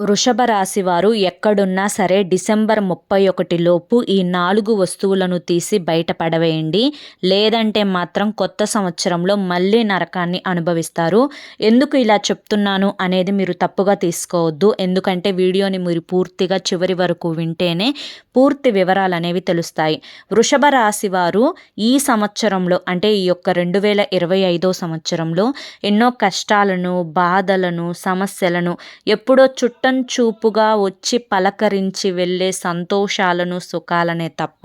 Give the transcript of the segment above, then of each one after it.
వృషభ రాశి వారు ఎక్కడున్నా సరే డిసెంబర్ ముప్పై ఒకటి లోపు ఈ నాలుగు వస్తువులను తీసి బయట పడవేయండి. లేదంటే మాత్రం కొత్త సంవత్సరంలో మళ్ళీ నరకాన్ని అనుభవిస్తారు. ఎందుకు ఇలా చెప్తున్నాను అనేది మీరు తప్పుగా తీసుకోవద్దు. ఎందుకంటే వీడియోని మీరు పూర్తిగా చివరి వరకు వింటేనే పూర్తి వివరాలు అనేవి తెలుస్తాయి. వృషభ రాశి వారు ఈ సంవత్సరంలో అంటే ఈ యొక్క రెండు వేల ఇరవై ఐదో సంవత్సరంలో ఎన్నో కష్టాలను బాధలను సమస్యలను ఎప్పుడో చుట్ట చూపుగా వచ్చి పలకరించి వెళ్ళే సంతోషాలను సుఖాలనే తప్ప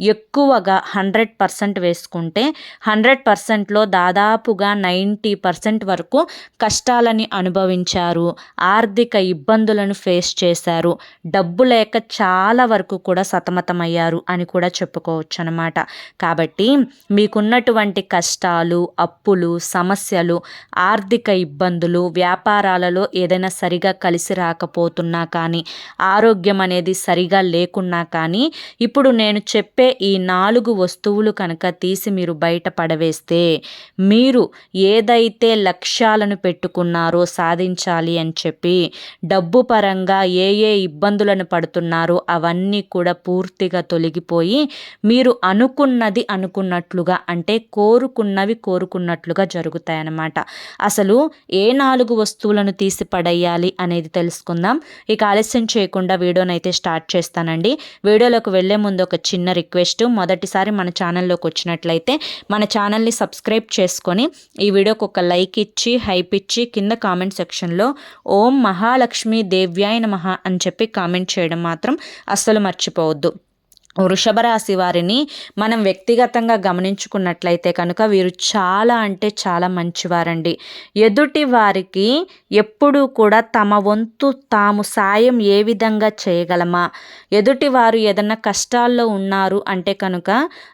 ఎక్కువగా హండ్రెడ్ పర్సెంట్ వేసుకుంటే హండ్రెడ్ పర్సెంట్లో దాదాపుగా నైంటీ పర్సెంట్ వరకు కష్టాలని అనుభవించారు. ఆర్థిక ఇబ్బందులను ఫేస్ చేశారు. డబ్బు లేక చాలా వరకు కూడా సతమతమయ్యారు అని కూడా చెప్పుకోవచ్చు అనమాట కాబట్టి మీకున్నటువంటి కష్టాలు అప్పులు సమస్యలు ఆర్థిక ఇబ్బందులు వ్యాపారాలలో ఏదైనా సరిగా కలిసి రా కాకపోతున్నా కానీ ఆరోగ్యం అనేది సరిగా లేకున్నా కానీ ఇప్పుడు నేను చెప్పే ఈ నాలుగు వస్తువులు కనుక తీసి మీరు బయట పడవేస్తే మీరు ఏదైతే లక్ష్యాలను పెట్టుకున్నారో సాధించాలి అని చెప్పి డబ్బు పరంగా ఏ ఏ ఇబ్బందులను పడుతున్నారో అవన్నీ కూడా పూర్తిగా తొలగిపోయి మీరు అనుకున్నది అనుకున్నట్లుగా అంటే కోరుకున్నవి కోరుకున్నట్లుగా జరుగుతాయన్నమాట. అసలు ఏ నాలుగు వస్తువులను తీసి పడేయాలి అనేది తెలుసు చేసుకుందాం. ఇక ఆలస్యం చేయకుండా వీడియోని అయితే స్టార్ట్ చేస్తానండి. వీడియోలోకి వెళ్ళే ముందు ఒక చిన్న రిక్వెస్ట్. మొదటిసారి మన ఛానల్లోకి వచ్చినట్లయితే మన ఛానల్ని సబ్స్క్రైబ్ చేసుకొని ఈ వీడియోకి ఒక లైక్ ఇచ్చి హైప్ ఇచ్చి కింద కామెంట్ సెక్షన్లో ఓం మహాలక్ష్మి దేవ్యాయన మహా అని చెప్పి కామెంట్ చేయడం మాత్రం అస్సలు మర్చిపోవద్దు. వృషభ రాశి వారిని మనం వ్యక్తిగతంగా గమనించుకున్నట్లయితే కనుక వీరు చాలా అంటే చాలా మంచివారండి. ఎదుటి వారికి ఎప్పుడూ కూడా తమ వంతు తాము సాయం ఏ విధంగా చేయగలమా? ఎదుటి వారు ఏదన్నా కష్టాల్లో ఉన్నారు అంటే కనుక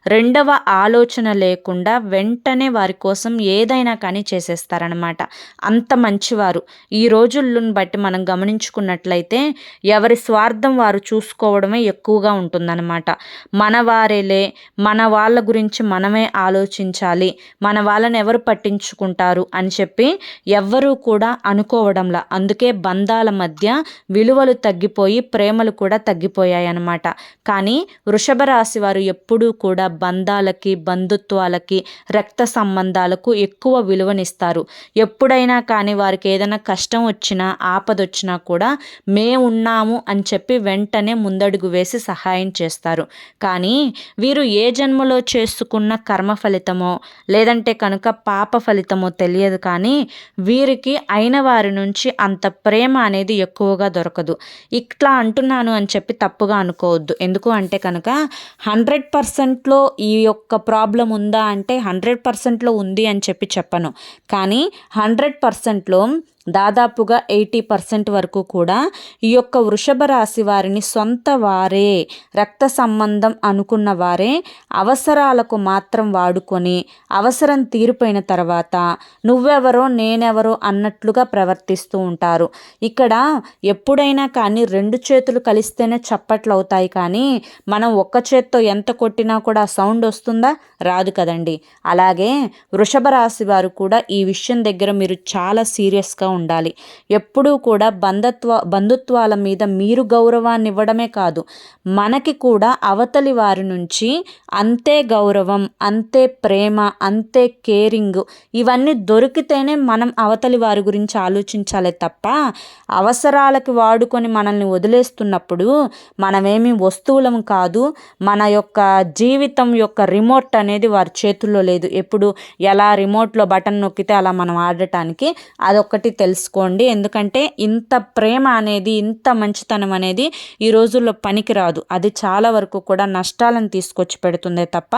రెండవ ఆలోచన లేకుండా వెంటనే వారి కోసం ఏదైనా కానీ చేసేస్తారనమాట అంత మంచివారు. ఈ రోజులను బట్టి మనం గమనించుకున్నట్లయితే ఎవరి స్వార్థం వారు చూసుకోవడమే ఎక్కువగా ఉంటుందన్నమాట. మన వారేలే మన వాళ్ళ గురించి మనమే ఆలోచించాలి మన వాళ్ళని ఎవరు పట్టించుకుంటారు అని చెప్పి ఎవ్వరూ కూడా అనుకోవడంలా. అందుకే బంధాల మధ్య విలువలు తగ్గిపోయి ప్రేమలు కూడా తగ్గిపోయాయి అన్నమాట కానీ వృషభ రాశి వారు ఎప్పుడూ కూడా బంధాలకి బంధుత్వాలకి రక్త సంబంధాలకు ఎక్కువ విలువనిస్తారు. ఎప్పుడైనా కానీ వారికి ఏదైనా కష్టం వచ్చినా ఆపద వచ్చినా కూడా మేమున్నాము అని చెప్పి వెంటనే ముందడుగు వేసి సహాయం చేస్తారు. ఉంటారు కానీ వీరు ఏ జన్మలో చేసుకున్న కర్మ ఫలితమో లేదంటే కనుక పాప ఫలితమో తెలియదు కానీ వీరికి అయిన వారి నుంచి అంత ప్రేమ అనేది ఎక్కువగా దొరకదు. ఇట్లా అంటున్నాను అని చెప్పి తప్పుగా అనుకోవద్దు. ఎందుకు అంటే కనుక హండ్రెడ్ పర్సెంట్లో ఈ యొక్క ప్రాబ్లం ఉందా అంటే హండ్రెడ్ పర్సెంట్లో ఉంది అని చెప్పి చెప్పను. కానీ హండ్రెడ్ పర్సెంట్లో దాదాపుగా ఎయిటీ పర్సెంట్ వరకు కూడా ఈ యొక్క వృషభ రాశి వారిని సొంత వారే రక్త సంబంధం అనుకున్న వారే అవసరాలకు మాత్రం వాడుకొని అవసరం తీరిపోయిన తర్వాత నువ్వెవరో నేనెవరో అన్నట్లుగా ప్రవర్తిస్తూ ఉంటారు. ఇక్కడ ఎప్పుడైనా కానీ రెండు చేతులు కలిస్తేనే చప్పట్లు అవుతాయి కానీ మనం ఒక్క చేత్తో ఎంత కొట్టినా కూడా సౌండ్ వస్తుందా? రాదు కదండి. అలాగే వృషభ రాశి వారు కూడా ఈ విషయం దగ్గర మీరు చాలా సీరియస్గా ఉండాలి. ఎప్పుడూ కూడా బంధత్వ బంధుత్వాల మీద మీరు గౌరవాన్ని ఇవ్వడమే కాదు మనకి కూడా అవతలి వారి నుంచి అంతే గౌరవం అంతే ప్రేమ అంతే కేరింగ్ ఇవన్నీ దొరికితేనే మనం అవతలి వారి గురించి ఆలోచించాలి తప్ప అవసరాలకి వాడుకొని మనల్ని వదిలేస్తున్నప్పుడు మనమేమి వస్తువులం కాదు మన యొక్క జీవితం యొక్క రిమోట్ అనేది వారి చేతుల్లో లేదు. ఎప్పుడు ఎలా రిమోట్లో బటన్ నొక్కితే అలా మనం ఆడటానికి అదొక్కటి తెలుసుకోండి. ఎందుకంటే ఇంత ప్రేమ అనేది ఇంత మంచితనం అనేది ఈ రోజుల్లో పనికిరాదు. అది చాలా వరకు కూడా నష్టాలను తీసుకొచ్చి పెడుతుందే తప్ప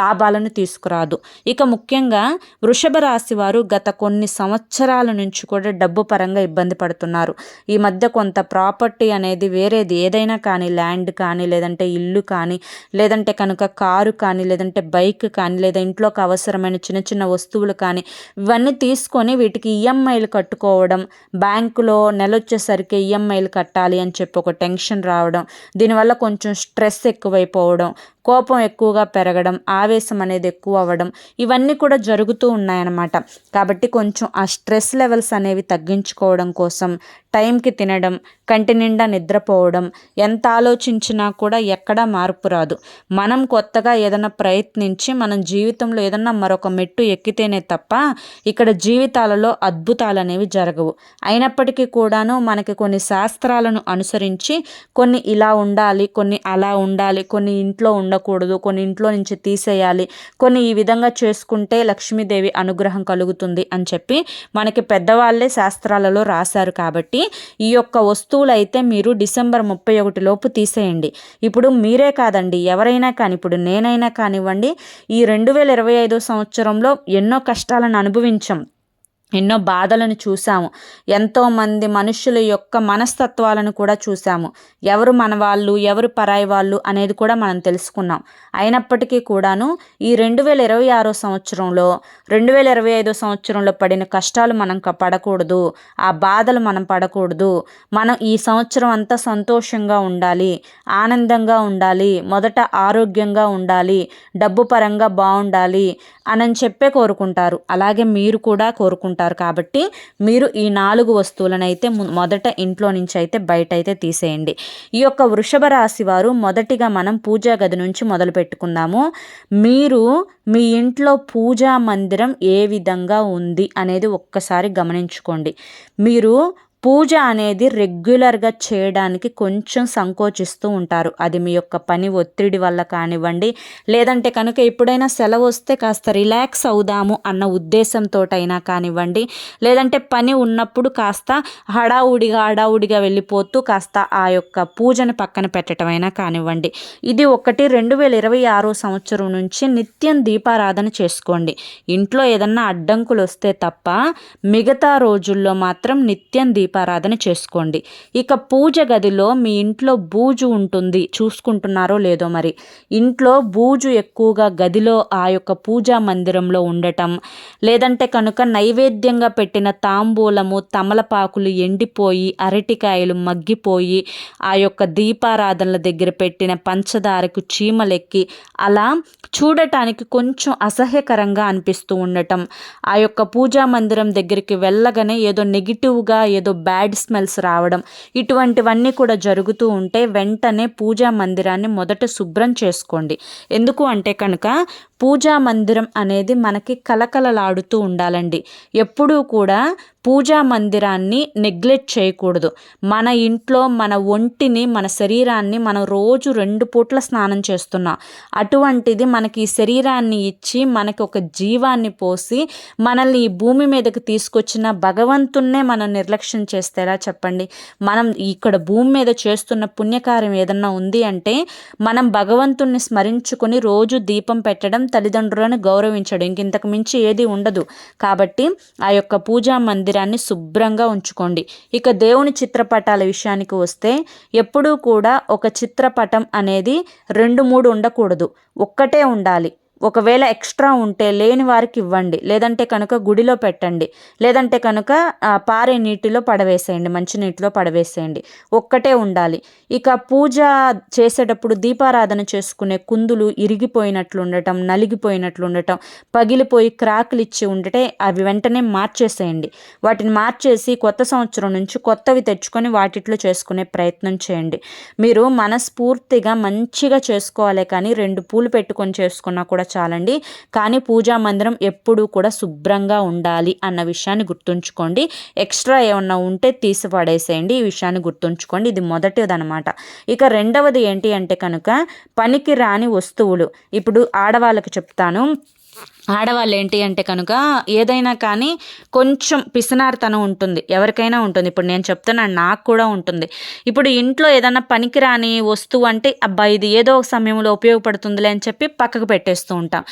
లాభాలను తీసుకురాదు. ఇక ముఖ్యంగా వృషభ రాశి వారు గత కొన్ని సంవత్సరాల నుంచి కూడా డబ్బు పరంగా ఇబ్బంది పడుతున్నారు. ఈ మధ్య కొంత ప్రాపర్టీ అనేది వేరేది. ఏదైనా కానీ ల్యాండ్ కానీ లేదంటే ఇల్లు కానీ లేదంటే కనుక కారు కానీ లేదంటే బైక్ కానీ లేదా ఇంట్లోకి అవసరమైన చిన్న చిన్న వస్తువులు కానీ ఇవన్నీ తీసుకొని వీటికి ఈఎంఐలు కట్టుకో కట్టుకోవడం బ్యాంకులో నెల వచ్చేసరికి ఈఎంఐలు కట్టాలి అని చెప్పి ఒక టెన్షన్ రావడం దీనివల్ల కొంచెం స్ట్రెస్ ఎక్కువైపోవడం కోపం ఎక్కువగా పెరగడం ఆవేశం అనేది ఎక్కువ అవ్వడం ఇవన్నీ కూడా జరుగుతూ ఉన్నాయన్నమాట. కాబట్టి కొంచెం ఆ స్ట్రెస్ లెవెల్స్ అనేవి తగ్గించుకోవడం కోసం టైంకి తినడం కంటి నిండా నిద్రపోవడం ఎంత ఆలోచించినా కూడా ఎక్కడా మార్పు రాదు. మనం కొత్తగా ఏదైనా ప్రయత్నించి మనం జీవితంలో ఏదన్నా మరొక మెట్టు ఎక్కితేనే తప్ప ఇక్కడ జీవితాలలో అద్భుతాలు అనేవి జరగవు. అయినప్పటికీ కూడాను మనకి కొన్ని శాస్త్రాలను అనుసరించి కొన్ని ఇలా ఉండాలి కొన్ని అలా ఉండాలి కొన్ని ఇంట్లో ఉండకూడదు. కొన్ని ఇంట్లో నుంచి తీసేయాలి. కొన్ని ఈ విధంగా చేసుకుంటే లక్ష్మీదేవి అనుగ్రహం కలుగుతుంది అని చెప్పి మనకి పెద్దవాళ్ళే శాస్త్రాలలో రాశారు కాబట్టి ఈ యొక్క వస్తువులు అయితే మీరు డిసెంబర్ ముప్పై ఒకటి లోపు తీసేయండి. ఇప్పుడు మీరే కాదండి ఎవరైనా కానీ ఇప్పుడు నేనైనా కానివ్వండి ఈ రెండు వేల ఇరవై ఐదో సంవత్సరంలో ఎన్నో కష్టాలను అనుభవించాం. ఎన్నో బాధలను చూసాము ఎంతోమంది మనుషుల యొక్క మనస్తత్వాలను కూడా చూసాము ఎవరు మన వాళ్ళు ఎవరు పరాయి వాళ్ళు అనేది కూడా మనం తెలుసుకున్నాం. అయినప్పటికీ కూడాను ఈ రెండు వేల ఇరవై ఆరో సంవత్సరంలో రెండు వేల ఇరవై ఐదో సంవత్సరంలో పడిన కష్టాలు మనం పడకూడదు. ఆ బాధలు మనం పడకూడదు. మనం ఈ సంవత్సరం అంతా సంతోషంగా ఉండాలి. ఆనందంగా ఉండాలి. మొదట ఆరోగ్యంగా ఉండాలి. డబ్బు పరంగా బాగుండాలి అని చెప్పే కోరుకుంటారు. అలాగే మీరు కూడా కోరుకుంటారు. కాబట్టి మీరు ఈ నాలుగు వస్తువులను అయితే మొదట ఇంట్లో నుంచి అయితే బయట అయితే తీసేయండి. ఈ యొక్క వృషభ రాశి వారు మొదటిగా మనం పూజా గది నుంచి మొదలు పెట్టుకుందాము. మీరు మీ ఇంట్లో పూజా మందిరం ఏ విధంగా ఉంది అనేది ఒక్కసారి గమనించుకోండి. మీరు పూజ అనేది రెగ్యులర్గా చేయడానికి కొంచెం సంకోచిస్తూ ఉంటారు. అది మీ యొక్క పని ఒత్తిడి వల్ల కానివ్వండి లేదంటే కనుక ఎప్పుడైనా సెలవు వస్తే కాస్త రిలాక్స్ అవుదాము అన్న ఉద్దేశంతో అయినా కానివ్వండి లేదంటే పని ఉన్నప్పుడు కాస్త హడావుడిగా హడావుడిగా వెళ్ళిపోతూ కాస్త ఆ యొక్క పూజను పక్కన పెట్టడమైనా కానివ్వండి. ఇది ఒకటి. రెండు వేల ఇరవై ఆరో సంవత్సరం నుంచి నిత్యం దీపారాధన చేసుకోండి. ఇంట్లో ఏదన్నా అడ్డంకులు వస్తే తప్ప మిగతా రోజుల్లో మాత్రం నిత్యం దీప దీపారాధన చేసుకోండి. ఇక పూజ గదిలో మీ ఇంట్లో బూజు ఉంటుంది. చూసుకుంటున్నారో లేదో మరి. ఇంట్లో బూజు ఎక్కువగా గదిలో ఆ యొక్క పూజా మందిరంలో ఉండటం లేదంటే కనుక నైవేద్యంగా పెట్టిన తాంబూలము తమలపాకులు ఎండిపోయి అరటికాయలు మగ్గిపోయి ఆ యొక్క దీపారాధనల దగ్గర పెట్టిన పంచదారకు చీమలెక్కి అలా చూడటానికి కొంచెం అసహ్యకరంగా అనిపిస్తూ ఉండటం. ఆ యొక్క పూజా మందిరం దగ్గరికి వెళ్ళగానే ఏదో నెగిటివ్గా ఏదో బ్యాడ్ స్మెల్స్ రావడం ఇటువంటివన్నీ కూడా జరుగుతూ ఉంటే వెంటనే పూజా మందిరాన్ని మొదట శుభ్రం చేసుకోండి. ఎందుకు అంటే కనుక పూజా మందిరం అనేది మనకి కలకలలాడుతూ ఉండాలండి. ఎప్పుడూ కూడా పూజా మందిరాన్ని నెగ్లెక్ట్ చేయకూడదు. మన ఇంట్లో మన ఒంటిని మన శరీరాన్ని మనం రోజు రెండు పూట్ల స్నానం చేస్తున్నాం. అటువంటిది మనకి ఈ శరీరాన్ని ఇచ్చి మనకి ఒక జీవాన్ని పోసి మనల్ని ఈ భూమి మీదకి తీసుకొచ్చిన భగవంతున్నే మనం నిర్లక్ష్యం చేస్తే ఎలా చెప్పండి? మనం ఇక్కడ భూమి మీద చేస్తున్న పుణ్యకార్యం ఏదన్నా ఉంది అంటే మనం భగవంతుణ్ణి స్మరించుకొని రోజు దీపం పెట్టడం తల్లిదండ్రులను గౌరవించడం. ఇంకింతకు మించి ఏది ఉండదు. కాబట్టి ఆ యొక్క పూజా మందిరాన్ని శుభ్రంగా ఉంచుకోండి. ఇక దేవుని చిత్రపటాల విషయానికి వస్తే ఎప్పుడూ కూడా ఒక చిత్రపటం అనేది రెండు మూడు ఉండకూడదు. ఒక్కటే ఉండాలి. ఒకవేళ ఎక్స్ట్రా ఉంటే లేని వారికి ఇవ్వండి. లేదంటే కనుక గుడిలో పెట్టండి. లేదంటే కనుక పారే నీటిలో పడవేసేయండి. మంచి నీటిలో పడవేసేయండి. ఒక్కటే ఉండాలి. ఇక పూజ చేసేటప్పుడు దీపారాధన చేసుకునే కుందులు ఇరిగిపోయినట్లు ఉండటం నలిగిపోయినట్లు ఉండటం పగిలిపోయి క్రాకులు ఇచ్చి ఉండటే అవి వెంటనే మార్చేసేయండి. వాటిని మార్చేసి కొత్త సంవత్సరం నుంచి కొత్తవి తెచ్చుకొని వాటిట్లో చేసుకునే ప్రయత్నం చేయండి. మీరు మనస్ఫూర్తిగా మంచిగా చేసుకోవాలి కానీ రెండు పూలు పెట్టుకొని చేసుకున్నా కూడా చాలండి. కానీ పూజా మందిరం ఎప్పుడూ కూడా శుభ్రంగా ఉండాలి అన్న విషయాన్ని గుర్తుంచుకోండి. ఎక్స్ట్రా ఏమన్నా ఉంటే తీసి పడేసేయండి ఈ విషయాన్ని గుర్తుంచుకోండి. ఇది మొదటిది అనమాట ఇక రెండవది ఏంటి అంటే కనుక పనికి రాని వస్తువులు. ఇప్పుడు ఆడవాళ్ళకి చెప్తాను. ఆడవాళ్ళు ఏంటి అంటే కనుక ఏదైనా కానీ కొంచెం పిసినారితనం ఉంటుంది. ఎవరికైనా ఉంటుంది. ఇప్పుడు నేను చెప్తున్నాను నాకు కూడా ఉంటుంది. ఇప్పుడు ఇంట్లో ఏదైనా పనికిరాని వస్తువు అంటే అబ్బాయి ఇది ఏదో ఒక సమయంలో ఉపయోగపడుతుందిలే అని చెప్పి పక్కకు పెట్టేస్తూ ఉంటాం.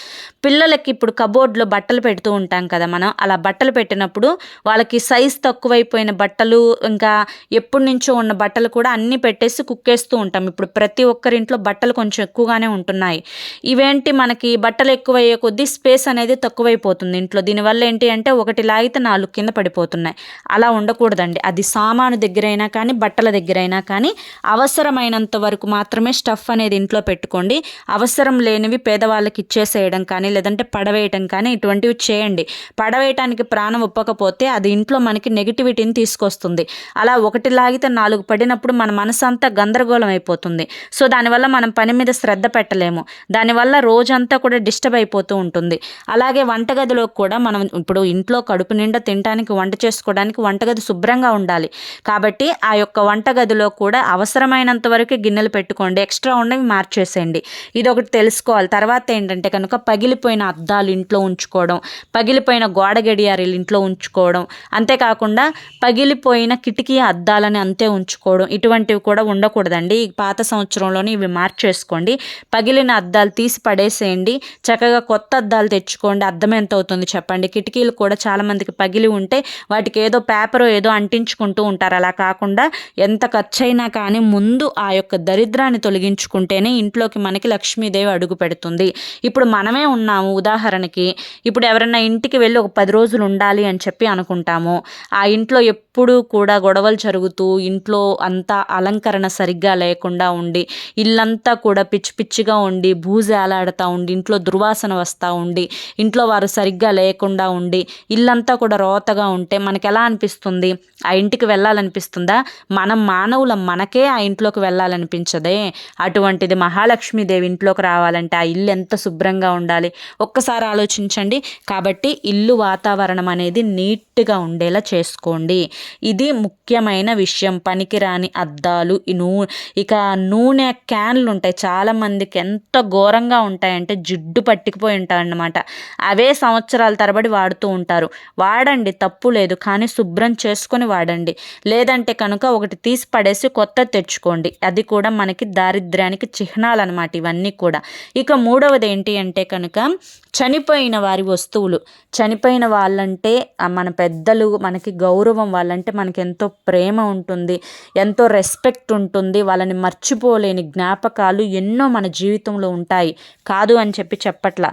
పిల్లలకి ఇప్పుడు కబోర్డ్లో బట్టలు పెడుతూ ఉంటాం కదా మనం. అలా బట్టలు పెట్టినప్పుడు వాళ్ళకి సైజ్ తక్కువైపోయిన బట్టలు ఇంకా ఎప్పటి నుంచో ఉన్న బట్టలు కూడా అన్నీ పెట్టేసి కుక్కేస్తూ ఉంటాం. ఇప్పుడు ప్రతి ఒక్కరింట్లో బట్టలు కొంచెం ఎక్కువగానే ఉంటున్నాయి. ఇవేంటి? మనకి బట్టలు ఎక్కువయ్యే కొద్దీ స్పేస్ స్పేస్ అనేది తక్కువైపోతుంది. ఇంట్లో దీనివల్ల ఏంటి అంటే ఒకటి లాగితే నాలుగు కింద పడిపోతున్నాయి. అలా ఉండకూడదండి. అది సామాను దగ్గరైనా కానీ బట్టల దగ్గరైనా కానీ అవసరమైనంత వరకు మాత్రమే స్టఫ్ అనేది ఇంట్లో పెట్టుకోండి. అవసరం లేనివి పేదవాళ్ళకి ఇచ్చేసేయడం కానీ లేదంటే పడవేయటం కానీ ఇటువంటివి చేయండి. పడవేయటానికి ప్రాణం ఒప్పకపోతే అది ఇంట్లో మనకి నెగిటివిటీని తీసుకొస్తుంది. అలా ఒకటి లాగితే నాలుగు పడినప్పుడు మన మనసు అంతా గందరగోళం అయిపోతుంది. సో దానివల్ల మనం పని మీద శ్రద్ధ పెట్టలేము. దానివల్ల రోజంతా కూడా డిస్టర్బ్ అయిపోతూ ఉంటుంది. అలాగే వంటగదిలో కూడా మనం ఇప్పుడు ఇంట్లో కడుపు నిండా తినడానికి వంట చేసుకోవడానికి వంటగది శుభ్రంగా ఉండాలి. కాబట్టి ఆ యొక్క వంటగదిలో కూడా అవసరమైనంత వరకు గిన్నెలు పెట్టుకోండి ఎక్స్ట్రా ఉన్నవి మార్చేసేయండి. ఇది ఒకటి తెలుసుకోవాలి. తర్వాత ఏంటంటే కనుక పగిలిపోయిన అద్దాలు ఇంట్లో ఉంచుకోవడం పగిలిపోయిన గోడ గడియారీలు ఇంట్లో ఉంచుకోవడం అంతేకాకుండా పగిలిపోయిన కిటికీ అద్దాలని అంతే ఉంచుకోవడం ఇటువంటివి కూడా ఉండకూడదండి. ఈ పాత సంవత్సరంలోనే ఇవి మార్చేసుకోండి. పగిలిన అద్దాలు తీసి పడేసేయండి. చక్కగా కొత్త అద్దాలు తెచ్చుకోండి అద్దం ఎంత అవుతుంది చెప్పండి. కిటికీలు కూడా చాలామందికి పగిలి ఉంటే వాటికి ఏదో పేపర్ ఏదో అంటించుకుంటూ ఉంటారు. అలా కాకుండా ఎంత ఖర్చు అయినా కానీ ముందు ఆ యొక్క దరిద్రాన్ని తొలగించుకుంటేనే ఇంట్లోకి మనకి లక్ష్మీదేవి అడుగు పెడుతుంది. ఇప్పుడు మనమే ఉన్నాము ఉదాహరణకి ఇప్పుడు ఎవరైనా ఇంటికి వెళ్ళి ఒక పది రోజులు ఉండాలి అని చెప్పి అనుకుంటాము. ఆ ఇంట్లో ఎప్పుడూ కూడా గొడవలు జరుగుతూ ఇంట్లో అంతా అలంకరణ సరిగ్గా లేకుండా ఉండి ఇల్లంతా కూడా పిచ్చి పిచ్చిగా ఉండి బూజాలాడుతూ ఉండి ఇంట్లో దుర్వాసన వస్తూ ఉండి ఇంట్లో వారు సరిగ్గా లేకుండా ఉండి ఇల్లంతా కూడా రోతగా ఉంటే మనకి ఎలా అనిపిస్తుంది? ఆ ఇంటికి వెళ్ళాలనిపిస్తుందా? మనం మానవులం మనకే ఆ ఇంట్లోకి వెళ్ళాలనిపించదే? అటువంటిది మహాలక్ష్మీదేవి ఇంట్లోకి రావాలంటే ఆ ఇల్లు ఎంత శుభ్రంగా ఉండాలి? ఒక్కసారి ఆలోచించండి. కాబట్టి ఇల్లు వాతావరణం అనేది నీట్గా ఉండేలా చేసుకోండి. ఇది ముఖ్యమైన విషయం. పనికిరాని అద్దాలు ఈ నూ ఇక నూనె క్యాన్లు ఉంటాయి. చాలామందికి ఎంత ఘోరంగా ఉంటాయంటే జిడ్డు పట్టుకుపోయి ఉంటాయన్నమాట. అవే సంవత్సరాల తరబడి వాడుతూ ఉంటారు. వాడండి తప్పు లేదు కానీ శుభ్రం చేసుకొని వాడండి. లేదంటే కనుక ఒకటి తీసి పడేసి కొత్త తెచ్చుకోండి. అది కూడా మనకి దారిద్ర్యానికి చిహ్నాలు అనమాట ఇవన్నీ కూడా. ఇక మూడవది ఏంటి అంటే కనుక చనిపోయిన వారి వస్తువులు. చనిపోయిన వాళ్ళంటే మన పెద్దలు మనకి గౌరవం వాళ్ళంటే మనకి ఎంతో ప్రేమ ఉంటుంది ఎంతో రెస్పెక్ట్ ఉంటుంది వాళ్ళని మర్చిపోలేని జ్ఞాపకాలు ఎన్నో మన జీవితంలో ఉంటాయి. కాదు అని చెప్పి చెప్పట్ల.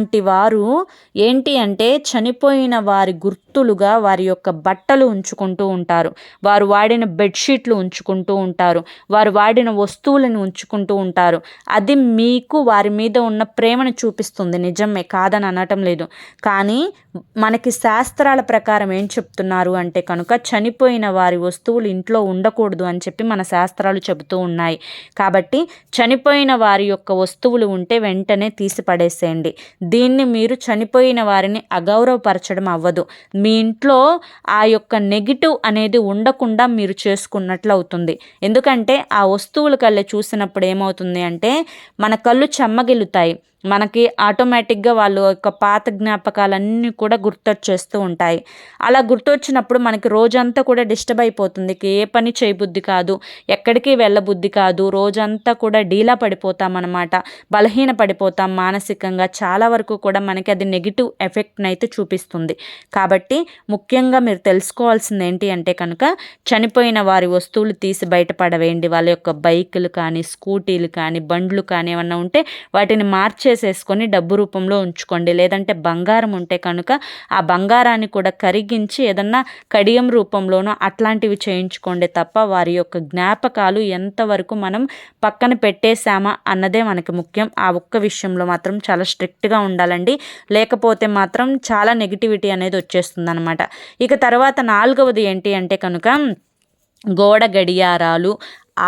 అలాంటి వారు ఏంటి అంటే చనిపోయిన వారి గుర్తులుగా వారి యొక్క బట్టలు ఉంచుకుంటూ ఉంటారు. వారు వాడిన బెడ్షీట్లు ఉంచుకుంటూ ఉంటారు. వారు వాడిన వస్తువులను ఉంచుకుంటూ ఉంటారు. అది మీకు వారి మీద ఉన్న ప్రేమను చూపిస్తుంది. నిజమే కాదని అనటం లేదు. కానీ మనకి శాస్త్రాల ప్రకారం ఏం చెప్తున్నారు అంటే కనుక చనిపోయిన వారి వస్తువులు ఇంట్లో ఉండకూడదు అని చెప్పి మన శాస్త్రాలు చెబుతూ ఉన్నాయి. కాబట్టి చనిపోయిన వారి యొక్క వస్తువులు ఉంటే వెంటనే తీసి పడేసేయండి దీన్ని మీరు చనిపోయిన వారిని అగౌరవపరచడం అవ్వదు. మీ ఇంట్లో ఆ యొక్క నెగిటివ్ అనేది ఉండకుండా మీరు చేసుకున్నట్లు అవుతుంది. ఎందుకంటే ఆ వస్తువుల కళ్ళే చూసినప్పుడు ఏమవుతుంది అంటే మన కళ్ళు చెమ్మగిలుతాయి. మనకి ఆటోమేటిక్గా వాళ్ళు యొక్క పాత జ్ఞాపకాలన్నీ కూడా గుర్తొచ్చేస్తూ ఉంటాయి. అలా గుర్తొచ్చినప్పుడు మనకి రోజంతా కూడా డిస్టర్బ్ అయిపోతుంది. ఏ పని చేయబుద్ధి కాదు. ఎక్కడికి వెళ్ళబుద్ధి కాదు. రోజంతా కూడా డీలా పడిపోతాం అనమాట బలహీన పడిపోతాం మానసికంగా. చాలా వరకు కూడా మనకి అది నెగిటివ్ ఎఫెక్ట్ని అయితే చూపిస్తుంది. కాబట్టి ముఖ్యంగా మీరు తెలుసుకోవాల్సింది ఏంటి అంటే కనుక చనిపోయిన వారి వస్తువులు తీసి బయటపడవేయండి. వాళ్ళ యొక్క బైకులు కానీ స్కూటీలు కానీ బండ్లు కానీ ఏమన్నా ఉంటే వాటిని మార్చే చేసేసుకొని డబ్బు రూపంలో ఉంచుకోండి. లేదంటే బంగారం ఉంటే కనుక ఆ బంగారాన్ని కూడా కరిగించి ఏదన్నా కడియం రూపంలోనో అట్లాంటివి చేయించుకోండి తప్ప వారి యొక్క జ్ఞాపకాలు ఎంతవరకు మనం పక్కన పెట్టేశామా అన్నదే మనకి ముఖ్యం. ఆ ఒక్క విషయంలో మాత్రం చాలా స్ట్రిక్ట్గా ఉండాలండి. లేకపోతే మాత్రం చాలా నెగిటివిటీ అనేది వచ్చేస్తుంది అనమాట ఇక తర్వాత నాలుగవది ఏంటి అంటే కనుక గోడ గడియారాలు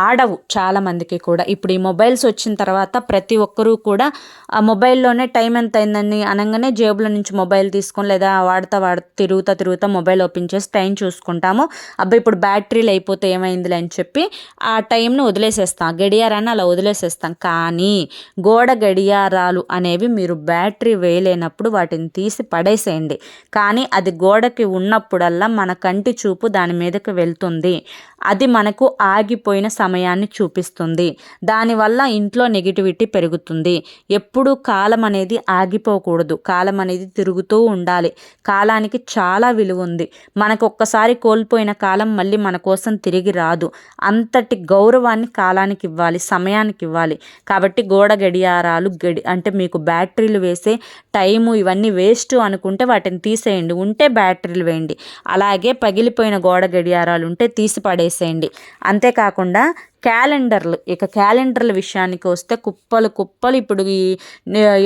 ఆడవు చాలామందికి కూడా. ఇప్పుడు ఈ మొబైల్స్ వచ్చిన తర్వాత ప్రతి ఒక్కరూ కూడా ఆ మొబైల్లోనే టైం ఎంత అయిందని అనగానే జేబులో నుంచి మొబైల్ తీసుకొని లేదా వాడతా వాడ తిరుగుతా తిరుగుతా మొబైల్ ఓపెన్ చేసి టైం చూసుకుంటాము. అబ్బాయి ఇప్పుడు బ్యాటరీలు అయిపోతే ఏమైందిలే అని చెప్పి ఆ టైంను వదిలేసేస్తాం. గడియారాన్ని అలా వదిలేసేస్తాం. కానీ గోడ గడియారాలు అనేవి మీరు బ్యాటరీ వేయలేనప్పుడు వాటిని తీసి పడేసేయండి. కానీ అది గోడకి ఉన్నప్పుడల్లా మన కంటి చూపు దాని మీదకి వెళ్తుంది. అది మనకు ఆగిపోయిన సమయాన్ని చూపిస్తుంది. దానివల్ల ఇంట్లో నెగిటివిటీ పెరుగుతుంది. ఎప్పుడు కాలం అనేది ఆగిపోకూడదు. కాలం అనేది తిరుగుతూ ఉండాలి. కాలానికి చాలా విలువ ఉంది. మనకు ఒక్కసారి కోల్పోయిన కాలం మళ్ళీ మన కోసం తిరిగి రాదు. అంతటి గౌరవాన్ని కాలానికి ఇవ్వాలి సమయానికి ఇవ్వాలి. కాబట్టి గోడ గడియారాలు గడి అంటే మీకు బ్యాటరీలు వేసే టైము ఇవన్నీ వేస్ట్ అనుకుంటే వాటిని తీసేయండి. ఉంటే బ్యాటరీలు వేయండి. అలాగే పగిలిపోయిన గోడ గడియారాలు ఉంటే తీసి పడేసేయండి అంతేకాకుండా juga క్యాలెండర్లు. ఇక క్యాలెండర్ల విషయానికి వస్తే కుప్పలు కుప్పలు ఇప్పుడు ఈ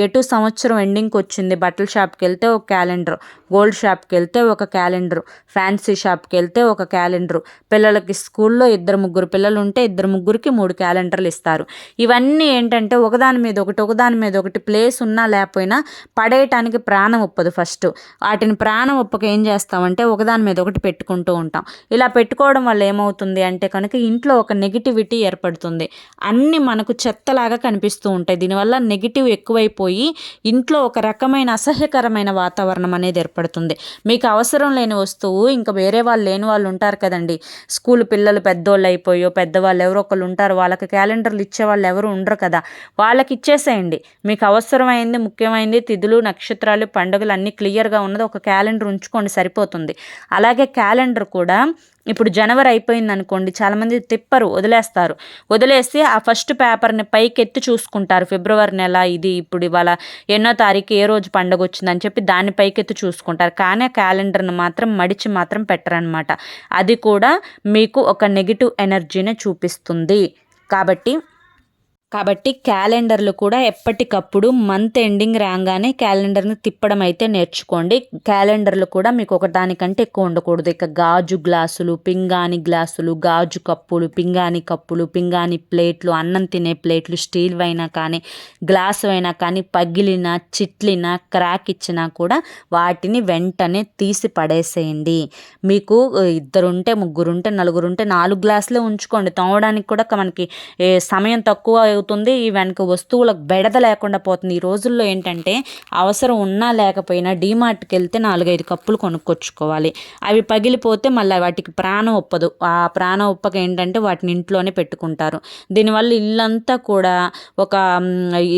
ఎటు సంవత్సరం ఎండింగ్కి వచ్చింది. బట్టల షాప్కి వెళ్తే ఒక క్యాలెండర్. గోల్డ్ షాప్కి వెళ్తే ఒక క్యాలెండర్. ఫ్యాన్సీ షాప్కి వెళ్తే ఒక క్యాలెండర్. పిల్లలకి స్కూల్లో ఇద్దరు ముగ్గురు పిల్లలు ఉంటే ఇద్దరు ముగ్గురికి మూడు క్యాలెండర్లు ఇస్తారు. ఇవన్నీ ఏంటంటే ఒకదాని మీద ఒకటి ఒకదాని మీద ఒకటి ప్లేస్ ఉన్నా లేకపోయినా పడేయటానికి ప్రాణం ఒప్పదు ఫస్ట్. వాటిని ప్రాణం ఒప్పక ఏం చేస్తామంటే ఒకదాని మీద ఒకటి పెట్టుకుంటూ ఉంటాం. ఇలా పెట్టుకోవడం వల్ల ఏమవుతుంది అంటే కనుక ఇంట్లో ఒక నెగిటివిటీ నెగిటివిటీ ఏర్పడుతుంది. అన్నీ మనకు చెత్తలాగా కనిపిస్తూ ఉంటాయి. దీనివల్ల నెగిటివ్ ఎక్కువైపోయి ఇంట్లో ఒక రకమైన అసహ్యకరమైన వాతావరణం అనేది ఏర్పడుతుంది. మీకు అవసరం లేని వస్తువు ఇంకా వేరే వాళ్ళు లేని వాళ్ళు ఉంటారు కదండి. స్కూల్ పిల్లలు పెద్దోళ్ళు అయిపోయో పెద్దవాళ్ళు ఎవరో ఒకళ్ళు ఉంటారు. వాళ్ళకి క్యాలెండర్లు ఇచ్చే వాళ్ళు ఎవరు ఉండరు కదా. వాళ్ళకి ఇచ్చేసేయండి. మీకు అవసరమైంది ముఖ్యమైనది తిథులు నక్షత్రాలు పండుగలు అన్నీ క్లియర్గా ఉన్నది. ఒక క్యాలెండర్ ఉంచుకోండి సరిపోతుంది. అలాగే క్యాలెండర్ కూడా ఇప్పుడు జనవరి అయిపోయింది అనుకోండి చాలామంది తిప్పరు వదిలేస్తారు. వదిలేసి ఆ ఫస్ట్ పేపర్ని పైకి ఎత్తి చూసుకుంటారు. ఫిబ్రవరి నెల ఇది ఇప్పుడు ఇవాళ ఎన్నో తారీఖు ఏ రోజు పండుగ వచ్చిందని చెప్పి దాన్ని పైకెత్తి చూసుకుంటారు. కానీ క్యాలెండర్ని మాత్రం మడిచి మాత్రం పెట్టరనమాట అది కూడా మీకు ఒక నెగిటివ్ ఎనర్జీని చూపిస్తుంది. కాబట్టి కాబట్టి క్యాలెండర్లు కూడా ఎప్పటికప్పుడు మంత్ ఎండింగ్ రాగానే క్యాలెండర్ని తిప్పడం అయితే నేర్చుకోండి. క్యాలెండర్లు కూడా మీకు ఒకదానికంటే ఎక్కువ ఉండకూడదు. ఇక గాజు గ్లాసులు పింగాణి గ్లాసులు గాజు కప్పులు పింగాణి కప్పులు పింగాణి ప్లేట్లు అన్నం తినే ప్లేట్లు స్టీల్ అయినా కానీ గ్లాస్ అయినా కానీ పగిలిన చిట్లిన క్రాక్ ఇచ్చినా కూడా వాటిని వెంటనే తీసి పడేసేయండి. మీకు ఇద్దరుంటే ముగ్గురుంటే నలుగురుంటే నాలుగు గ్లాసులే ఉంచుకోండి. తోమడానికి కూడా మనకి సమయం తక్కువ అవుతుంది. ఈ వెనక వస్తువులకు బెడద లేకుండా పోతుంది. ఈ రోజుల్లో ఏంటంటే అవసరం ఉన్నా లేకపోయినా డీమార్ట్కి వెళ్తే నాలుగైదు కప్పులు కొనుక్కొచ్చుకోవాలి. అవి పగిలిపోతే మళ్ళీ వాటికి ప్రాణం ఒప్పదు. ఆ ప్రాణం ఒప్పక ఏంటంటే వాటిని ఇంట్లోనే పెట్టుకుంటారు. దీనివల్ల ఇల్లంతా కూడా ఒక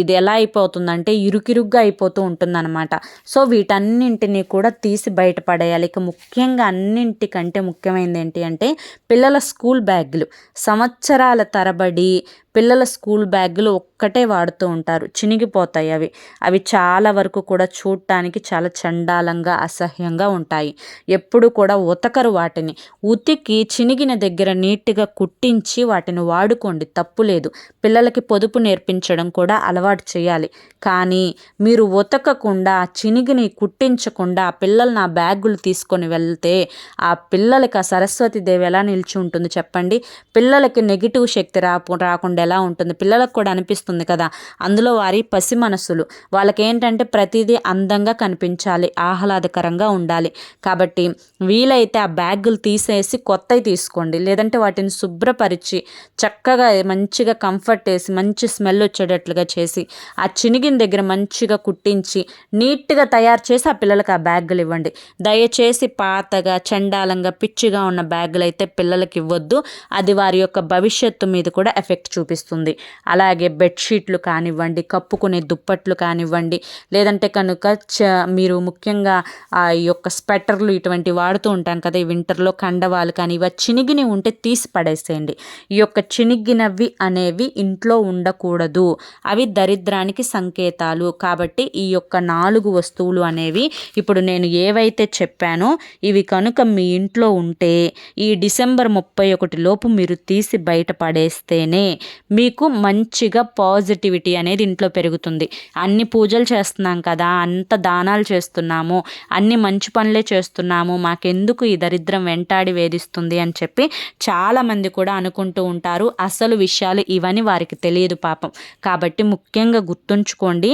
ఇది ఎలా అయిపోతుందంటే ఇరుకిరుగ్గా అయిపోతూ ఉంటుందన్నమాట. సో వీటన్నింటినీ కూడా తీసి బయటపడేయాలి. ఇక ముఖ్యంగా అన్నింటికంటే ముఖ్యమైనది ఏంటి అంటే పిల్లల స్కూల్ బ్యాగులు. సంవత్సరాల తరబడి పిల్లల స్కూల్ బ్యాగులు ఒక్కటే వాడుతూ ఉంటారు. చినిగిపోతాయి అవి. అవి చాలా వరకు కూడా చూడటానికి చాలా చండాలంగా అసహ్యంగా ఉంటాయి. ఎప్పుడు కూడా ఉతకరు వాటిని. ఉతికి చినిగిన దగ్గర నీట్గా కుట్టించి వాటిని వాడుకోండి. తప్పు లేదు. పిల్లలకి పొదుపు నేర్పించడం కూడా అలవాటు చేయాలి. కానీ మీరు ఉతకకుండా చినిగిని కుట్టించకుండా పిల్లలు నా బ్యాగులు తీసుకొని వెళ్తే ఆ పిల్లలకి ఆ సరస్వతి దేవి ఎలా నిలిచి ఉంటుంది చెప్పండి? పిల్లలకి నెగిటివ్ శక్తి రాపు రాకుండా ఎలా ఉంటుంది. పిల్లలకు కూడా అనిపిస్తుంది కదా. అందులో వారి పసి మనసులు. వాళ్ళకి ఏంటంటే ప్రతిదీ అందంగా కనిపించాలి. ఆహ్లాదకరంగా ఉండాలి. కాబట్టి వీలైతే ఆ బ్యాగులు తీసేసి కొత్తవి తీసుకోండి. లేదంటే వాటిని శుభ్రపరిచి చక్కగా మంచిగా కంఫర్ట్ వేసి మంచి స్మెల్ వచ్చేటట్లుగా చేసి ఆ చినిగిన దగ్గర మంచిగా కుట్టించి నీట్గా తయారు చేసి ఆ పిల్లలకి ఆ బ్యాగులు ఇవ్వండి. దయచేసి పాతగా చండాలంగా పిచ్చిగా ఉన్న బ్యాగులు అయితే పిల్లలకి ఇవ్వద్దు. అది వారి యొక్క భవిష్యత్తు మీద కూడా ఎఫెక్ట్ చూపిస్తుంది అలాగే బెడ్షీట్లు కానివ్వండి కప్పుకునే దుప్పట్లు కానివ్వండి లేదంటే కనుక చ మీరు ముఖ్యంగా ఆ యొక్క స్వెటర్లు ఇటువంటి వాడుతూ ఉంటాను కదా ఈ వింటర్లో కండవాలు కానీ ఇవి చినిగిని ఉంటే తీసి పడేసేయండి. ఈ యొక్క చినిగినవి అనేవి ఇంట్లో ఉండకూడదు. అవి దరిద్రానికి సంకేతాలు. కాబట్టి ఈ యొక్క నాలుగు వస్తువులు అనేవి ఇప్పుడు నేను ఏవైతే చెప్పానో ఇవి కనుక మీ ఇంట్లో ఉంటే ఈ డిసెంబర్ ముప్పై ఒకటి లోపు మీరు తీసి బయట పడేస్తేనే మీకు మంచిగా పాజిటివిటీ అనేది ఇంట్లో పెరుగుతుంది. అన్ని పూజలు చేస్తున్నాం కదా అంత దానాలు చేస్తున్నాము అన్ని మంచి పనులే చేస్తున్నాము మాకెందుకు ఈ దరిద్రం వెంటాడి వేధిస్తుంది అని చెప్పి చాలామంది కూడా అనుకుంటూ ఉంటారు. అసలు విషయాలు ఇవని వారికి తెలియదు పాపం. కాబట్టి ముఖ్యంగా గుర్తుంచుకోండి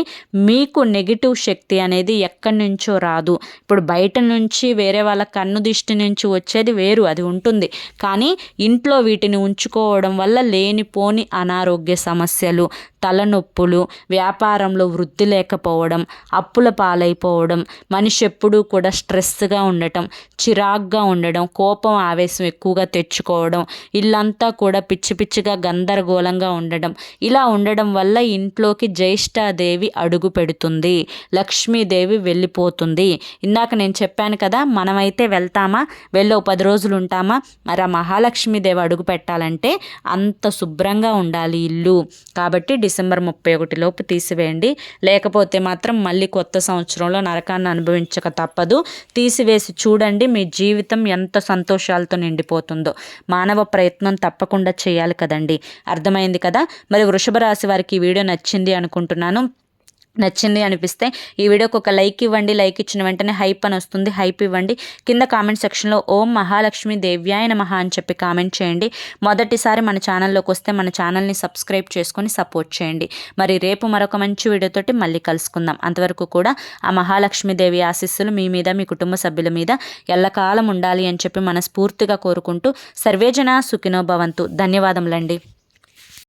మీకు నెగిటివ్ శక్తి అనేది ఎక్కడి నుంచో రాదు. ఇప్పుడు బయట నుంచి వేరే వాళ్ళ కన్ను దిష్టి నుంచి వచ్చేది వేరు అది ఉంటుంది. కానీ ఇంట్లో వీటిని ఉంచుకోవడం వల్ల లేనిపోని అనారోగ్య సమస్యలు తలనొప్పులు వ్యాపారంలో వృద్ధి లేకపోవడం అప్పుల పాలైపోవడం మనిషి ఎప్పుడూ కూడా స్ట్రెస్గా ఉండటం చిరాగ్గా ఉండడం కోపం ఆవేశం ఎక్కువగా తెచ్చుకోవడం ఇల్లంతా కూడా పిచ్చి పిచ్చిగా గందరగోళంగా ఉండడం. ఇలా ఉండడం వల్ల ఇంట్లోకి జ్యేష్ఠాదేవి అడుగు పెడుతుంది లక్ష్మీదేవి వెళ్ళిపోతుంది. ఇందాక నేను చెప్పాను కదా మనమైతే వెళ్తామా? వెళ్ళో పది రోజులు ఉంటామా? మరి ఆ మహాలక్ష్మీదేవి అడుగు పెట్టాలంటే అంత శుభ్రంగా ఉండాలి ఇల్లు. కాబట్టి డిసెంబర్ ముప్పై ఒకటి లోపు తీసివేయండి. లేకపోతే మాత్రం మళ్ళీ కొత్త సంవత్సరంలో నరకాన్ని అనుభవించక తప్పదు. తీసివేసి చూడండి మీ జీవితం ఎంత సంతోషాలతో నిండిపోతుందో. మానవ ప్రయత్నం తప్పకుండా చేయాలి కదండి. అర్థమైంది కదా? మరి వృషభ రాశి వారికి ఈ వీడియో నచ్చింది అనుకుంటున్నాను. నచ్చింది అనిపిస్తే ఈ వీడియోకి ఒక లైక్ ఇవ్వండి. లైక్ ఇచ్చిన వెంటనే హైప్ అని వస్తుంది. హైప్ ఇవ్వండి. కింద కామెంట్ సెక్షన్లో ఓం మహాలక్ష్మి దేవ్యాయన మహా అని చెప్పి కామెంట్ చేయండి. మొదటిసారి మన ఛానల్లోకి వస్తే మన ఛానల్ని సబ్స్క్రైబ్ చేసుకొని సపోర్ట్ చేయండి. మరి రేపు మరొక మంచి వీడియోతోటి మళ్ళీ కలుసుకుందాం. అంతవరకు కూడా ఆ మహాలక్ష్మీదేవి ఆశీస్సులు మీ మీద మీ కుటుంబ సభ్యుల మీద ఎల్లకాలం ఉండాలి అని చెప్పి మనస్ఫూర్తిగా కోరుకుంటూ సర్వేజన సుఖినో భవంతు. ధన్యవాదములండి.